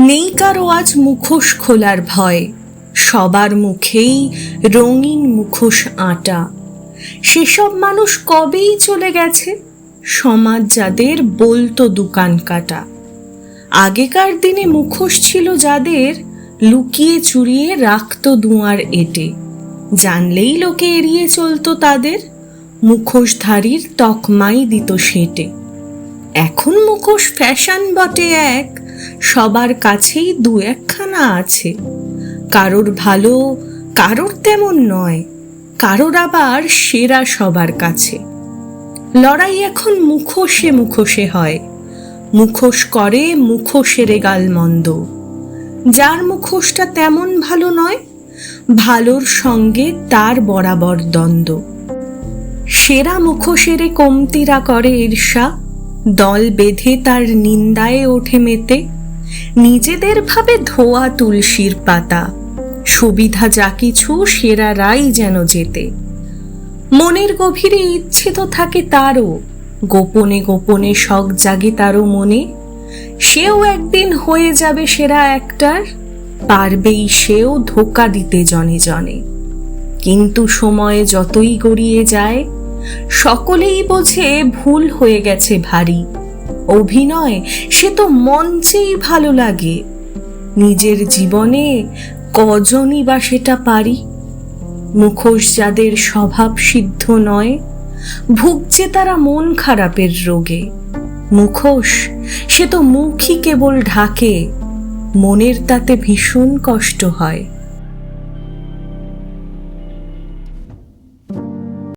নেই কারও আজ মুখোশ খোলার ভয়। সবার মুখেই রঙিন মুখোশ আটা। সেসব মানুষ কবেই চলে গেছে? সমাজ যাদের বলতো দোকান কাটা। আগেকার দিনে মুখোশ ছিল যাদের লুকিয়ে চুরিয়ে রাখত দুয়ার এটে। জানলেই লোকে এড়িয়ে চলতো তাদের, মুখোশধারীর তকমাই দিত সেটে। এখন মুখোশ ফ্যাশন বটে এক সবার কাছেই দু একখানা আছে। কারোর ভালো, কারোর তেমন নয়, কারোর আবার সেরা সবার কাছে। লড়াই এখন মুখোশে মুখোশে হয়। মুখোশ করে মুখোশের গাল মন্দ। যার মুখোশটা তেমন ভালো নয়, ভালোর সঙ্গে তার বরাবর দ্বন্দ্ব। সেরা মুখোশেরে কমতিরা করে ঈর্ষা, দল বেঁধে তার নিন্দায় ওঠে মেতে। নিজেদের ভাবে ধোয়া তুলসীর পাতা। সুবিধা যা কিছু সেরারাই যেন যেতে। মনের গভীরে ইচ্ছে তো থাকে তারও, গোপনে গোপনে শখ জাগে তারও মনে। সেও একদিন হয়ে যাবে সেরা একটার, পারবেই সেও ধোকা দিতে জনে জনে। কিন্তু সময়ে যতই গড়িয়ে যায়, সকলেই বোঝে ভুল হয়ে গেছে ভারী। অভিনয়, সে তো মঞ্চেই ভালো লাগে। নিজের জীবনে কজনই বা সেটা পারি? মুখোশ যাদের স্বভাব সিদ্ধ নয়, ভুগছে তারা মন খারাপের রোগে। মুখোশ, সে তো মুখই কেবল ঢাকে, মনের তাতে ভীষণ কষ্ট হয়।